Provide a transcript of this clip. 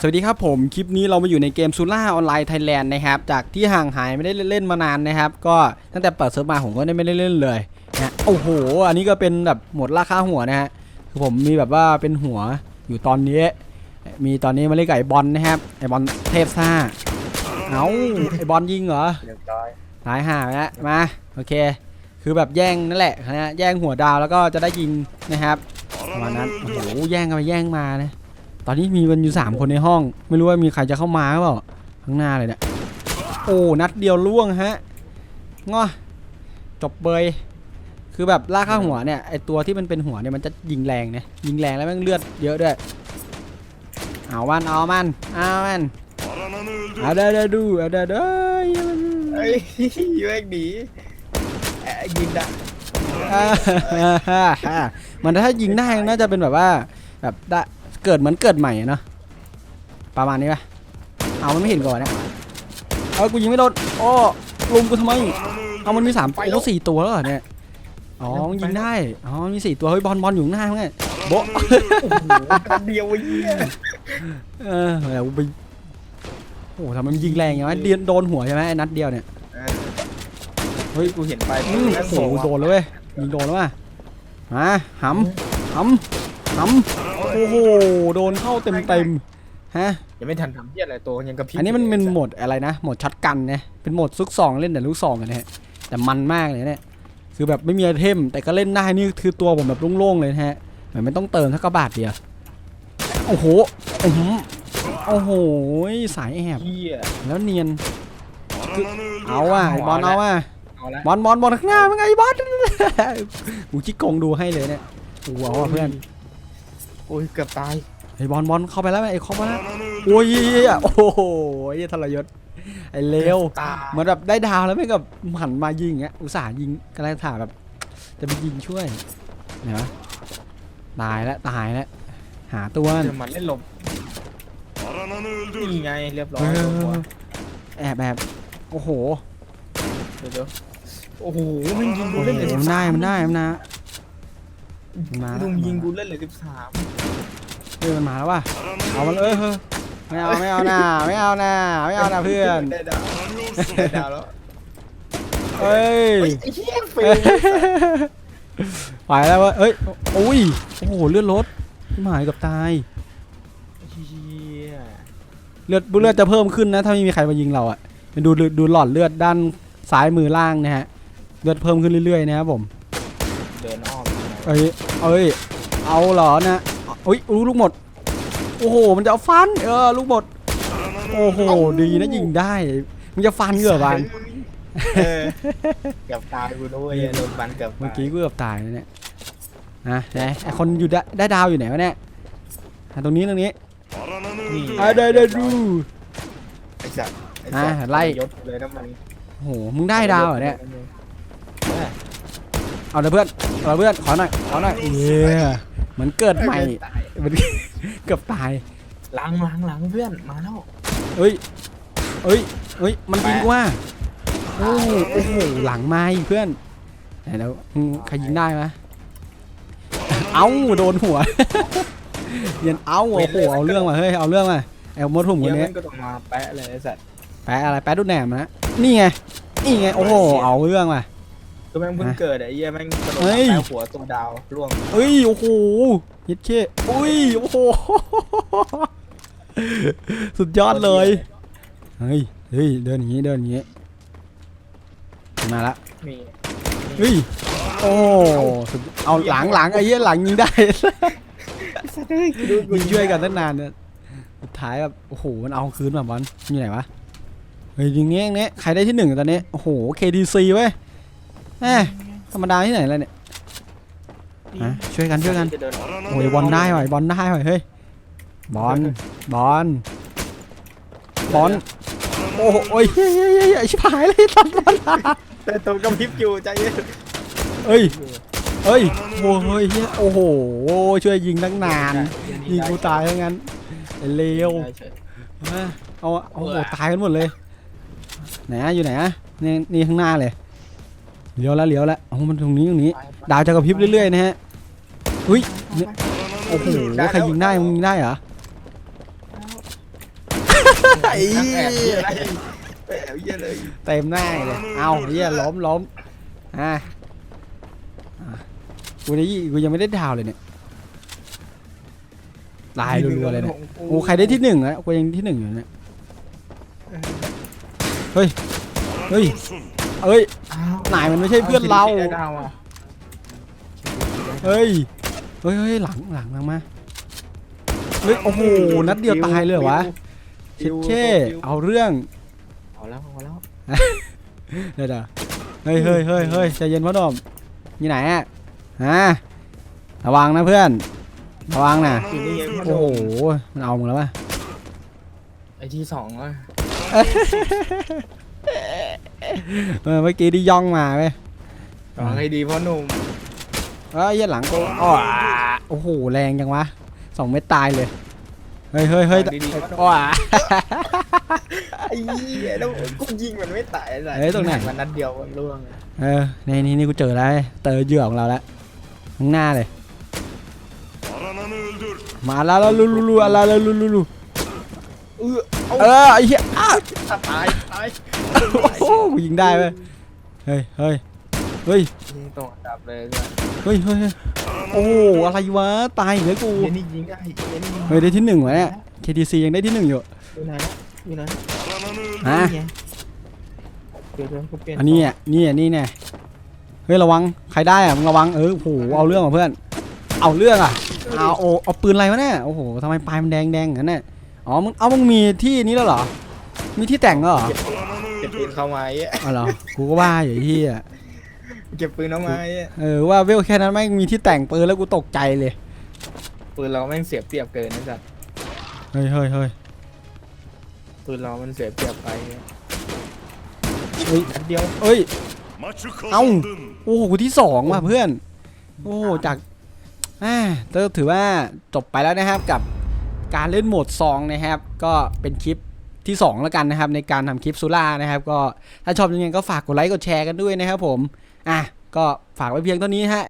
สวัสดีครับผม คลิปนี้เรามาอยู่ในเกมซูล่าออนไลน์ไทยแลนด์นะครับ จากที่ห่างหายไม่ได้เล่นมานานนะครับ ก็ตั้งแต่เปิดเซิร์ฟมาผมก็ไม่ได้เล่นเลยนะโอ้โห อันนี้ก็เป็นแบบหมดราคาหัวนะฮะคือผมมีแบบว่าเป็นหัวอยู่ตอนนี้ มีตอนนี้มาเล่นกับไอบอลนะครับไอบอลเทพซ่าเอาไอบอลยิงเหรอเรียบร้อยหายห่าไปแล้วมาโอเค คือแบบแย่งนั่นแหละนะฮะแย่งหัวดาวแล้วก็จะได้ยิงนะครับประมาณนั้นโอ้โหแย่งกันไปแย่งมานะ ตอนนี้มีกันอยู่สามคนในห้อง ไม่รู้ว่ามีใครจะเข้ามาหรือเปล่าข้างหน้าเลยเนี่ยโอ้นัดเดียวล่วงฮะง้อจบเบยคือแบบล่ากข้าหัวเนี่ยไอตัวที่มันเป็นหัวเนี่ยมันจะยิงแรงเนี่ยยิงแรงแล้วแม่งเลือดเยอะด้วยเอามันเอามันเอามันเอาเด้อเด้อดูเอาเด้อเด้อเอ้ยแม่งหนีแอะยิงได้อ่ามันถ้ายิงได้น่าจะเป็นแบบว่าแบบได้ เกิดเหมือนเกิดใหม่อะเนาะประมาณนี้ปะเอามันไม่เห็นก่อนนะเอากูยิงไม่โดนโอ้ลุมกูทำไมเอามันมีสามโอ้สี่ตัวแล้วเหรอเนี่ยอ๋อมันยิงได้อ๋อมีสี่ตัวเฮ้ยบอลบอลอยู่ข้างหน้ามั้งไงโบะโอ้โหนัดเดียวไอ้เหี้ยเออแล้วไปโอ้โหทำไมมันยิงแรงอย่างวะเดียนโดนหัวใช่ไหมไอ้นัดเดียวเนี่ยเออเฮ้ยกูเห็นไปอืมแม่งโอ้โหส่งโดว่ะนเลยเว้ยยิงโดนแล้วว่ะมาหำหำ หำโอ้โหโดนเข้าเต็มเต็มๆฮะยังไม่ทันทำเหี้ยอะไรตัวยังกระพริบอันนี้มันเป็นอยู่โหมดอะไรนะโหมดช็อตกันนะเป็นโหมดซุกซองเล่นแต่ลูกซองกันนะฮะแต่มันมากเลยเนี่ยคือแบบไม่มีไอเทม แต่ก็เล่นได้นี่คือตัวผมแบบโล่งๆเลยนะฮะเหมือนไม่ต้องเติมสักกระบาทเดียวโอ้โหอื้อหือโอ้โหสายแอบเหี้ยแล้วเนียนเอาว่ะไอ้บอลเอาว่ะเอาละบอลบอลบอลข้างหน้าเป็นไงบอลกูชิกงดูให้เลยเนี่ยกูเอาว่ะเพื่อน โอ้ยเกือบตายไอ้บอลบอลเข้าไปแล้วไอ้เข้ามาแล้วโอ้ยโอ้โหไอ้ทรยศไอ้เลวตายเหมือนแบบได้ดาวแล้วไม่กับหันมายิงอย่างเงี้ยอุตส่าห์ยิงกำลังถ่ายแบบจะไปยิงช่วยเนาะตายแล้วตายแล้วหาตัวเดี๋ยวมันเล่นลมนี่ไงเรียบร้อเอยลงหัวอแอบแบบโอ้โหเดี๋ยวเดี๋ยวโอ้โหมันยิงกูโอ้โหเล่นเลยมันได้มันได้มันนะ มาแล้วลุงยิงกูเล่นเลยสิบสามเฮ้ยมันมาแล้วว่ะเอามันเลยเฮ้ยไม่เอาไม่เอาหน้าไม่เอาหน้าไม่เอาหน้าเพื่อนได้ดาวได้ดาวแล้วเฮ้ยเฮ้ยไอ้เหี้ยเฟลไปแล้วเวะเอ้ยโอ้ยโอ้โหเลือดลดที่หายกับตายเหี้ยเลือดเลือดจะเพิ่มขึ้นนะถ้าไม่มีใครมายิงเราอะเป็นดูดูหลอดเลือดด้านซ้ายมือล่างนะฮะเลือดเพิ่มขึ้นเรื่อยๆนะครับผมเดินอ้อม เอ้ย เอ้ย เอาเหรอนะอุ้ยรู้ลูกหมด โอ้โห มันจะเอาฟัน เออ ลูกหมด โอ้โห ดีนะยิงได้ มันจะฟันเหรอบานเออเกือบตายกูด้วยโดนบันเกือบตายเมื่อกี้กูเกือบตายนะเนี่ย นะไหนไอคนอยู่ได้ได้ดาวอยู่ไหนวะเนี่ยอะตรงนี้ตรงนี้นี่อะได้ได้ดูไอ้สัตว์ไอ้อะสัตว์ไล่ยศเลยนะมันโอ้โห มึงได้ดาวเหรอเนี่ย เอาเลยเพื่อนเอาเลยเพื่อนขอหน่อยขอหน่อยเย้เหมือนเกิดใหม่เหมือนเกือบตายหลังหลังหลังเพื่อนมาแล้วเอ้ยเอ้ยเอ้ยมันยิงกูว่าโอ้โหโอ้โหหลังมาอีกเพื่อนไหนแล้วมึงใครยิงได้ไหมเอ้าโดนหัวเย็นเอ้าโอ้โหเอาเรื่องมาเฮ้ยเอาเรื่องมาไอ้มดหุ่มคนเดี๋ยวนี้มันก็ต้องมาแปะเลยไอ้สัตว์แปะอะไรแปะดุดแหนมนะนี่ไงนี่ไงโอ้โหเอาเรื่องมา ก็แม่งเพิ่งเกิดไอ้เหี้ยแม่งกระโดดเฮ้มายแปะหัวตัวดาวร่วงเอ้ยโอ้โหยิดเช่อุ้ยโอ้โห สุดยอดเลยเฮ้ยเฮ้ยเดินอย่างนี้เดินอย่างนี้มาละมีเฮ้ยโอ้สุดเอาหลังหลังไอ้เหี้ยหลังยิงได้สัตว์เฮ้ยดูกูยิงช่วยกันตั้งนานเนี่ยสุดท้ายแบบโอ้โห มันเอาคืนแบบบอลอยู่ไหนวะ เฮ้ยยิงเงี้ยอย่างเนี้ยใครได้ที่หนึ่งตอนนี้ โอ้โห KDC เว้ย แหมธรรมดาที่ไหนแล้วเนี่ยอะช่วยกันช่วยกันจะเดินโอ้ยบอลได้ว่ะบอลได้ว่ะเฮ้ยบอลบอลบอลโอ้โหโอ้ยเฮ้ยเฮ้ยเฮ้ยไอ้ชิบหายเลยตัดบอลแต่ตัวกระพริบอยู่ใจเย็นเอ้ยเอ้ยโอ้เฮ้ยเฮ้ยโอ้โหช่วยยิงตั้งนาน ยิงกูตายทั้งนั้นไอ้เลวได้เฉยมาเอาเอาโอ้โหตายกันหมดเลยไหนอะอยู่ไหนอะนี่นี่ข้างหน้าเลย เลี้ยวแล้วเลี้ยวแล้วโอ้มันตรงนี้ตรงนี้ไปไปดาวจะกระพริบเรื่อยๆนะฮะอุ้ยเนี่ยโอ้โหใครยิงได้มึงยิงได้เหรอไอ้นั่งเหี้แอบเหี้ยยอะไรแอบเหี้ยเลยเต็มหน้าเลยเอาเหี้ยล้มล้มอะอะกูได้กูยังไม่ได้ดาวเลยเนี่ยตายรัวๆเลยเนี่ยโอ้ใครได้ที่หนึ่งแล้วกูยังที่หนึ่งอยู่เนี่ยเฮ้ยเฮ้ย เอ้ยอ้าวนายมันไม่ใช่เพื่อนเราไดาวอะเฮ้ย เฮ้ยเฮ้ยหลังหลังหลังมา เฮ้ย โอ้โห นัดเดียวตายเลยเหรอวะเช็ดเช่เอาเรื่อง เอาแล้วเอาแล้วเดี๋ยวเดี๋ยวเฮ้ยเฮ้ยเฮ้ยเฮ้ยใจเย็นพ่อหนุ่มอยู่ไหนอะฮะระวังนะเพื่อน ระวังนะ อยู่นี่เองพ่อหโอ้นุ่โหมมันเอามึงแล้ววะไอที่สองอะ เออเมื่อกี้ที่ย่องมาเว้ยระวังให้ดีพ่อหนุ่มเอ้ยเหี้ยหลังกูอ้อโอ้โหแรงจังวะสองเม็ดตายเลยเฮ้ยเฮ้ยเฮ้ยระวังดีๆพ่อหนุ่มอ้อ ไอ้เหี้ยแล้วกูยิงมันไม่ตายอะไรเฮ้ยตรงไหน มันนัดเดียวมันล่วงเลยเออนี่นี่นี่กูเจอแล้วเจอเหยื่อของเราแล้วข้างหน้าเลย Arananı öldür. มาแล้วแล้วลุลุลุอะไรแล้วลุลุลุเออเอาเออไอ้เหี้ยอ้าว ตายตายโอ้โหกูยิงได้เว้ยเฮ้ยเฮ้ยเฮ้ยยิงตรงอันดับเลยเนี่ยเฮ้ยเฮ้ยเฮ้ยโอ้โหอะไรวะตายอีกแล้วกูเหี้ยนี่ยิงได้เหี้ยนี่ยิงเฮ้ยได้ที่หนึ่งวะเนี่ย KTC ยังได้ที่หนึ่งอยู่อยู่ไหนนะอยู่ไหนนะ Arananı öldür. ฮะนี่ไงเดี๋ยวเดี๋ยวกูเปลี่ยนอันนี้อะนี่อะนี่แน่เฮ้ยระวังใครได้อะมึงระวังเออโอ้โหเอาเรื่องอะเพื่อน เอาเรื่องอะเอาโอ้เอาปืนอะไรวะเนี่ยโอ้โหทำไมปลายมันแดงแดงอย่างนั้นน่ะอ๋อมึงเอามึงมีที่นี้แล้วเหรอ มีที่แต่งแล้วเหรอเก็บปืนเข้ามาไอ้เหี้ยอ๋อเหรอกูก็ว่าอยู่ไอ้ที่อะเก็บปืนเข้ามาไอ้เหี้ยเออว่าเวลแค่นั้นไม่งมีที่แต่งปืนแล้วกูตกใจเลยปืนเราแม่งเสียเปรียบเกินนะจ๊ะเฮ้ยเฮ้ยเฮ้ยปืนเรามันเสียเปรียบไปเฮ้ยนัดเดียวเอ้ย Maçı Au. kazandın. โอ้โหกูที่สองว่ะเพื่อน โอ้โหจากอ่าก็ถือว่าจบไปแล้วนะครับกับการเล่นโหมดซองนะครับ ก็เป็นคลิป ที่2แล้วกันนะครับในการทำคลิปซูล่านะครับก็ถ้าชอบยังไงก็ฝากกดไลค์กดแชร์กันด้วยนะครับผมอะก็ฝากไว้เพียงเท่านี้ฮะ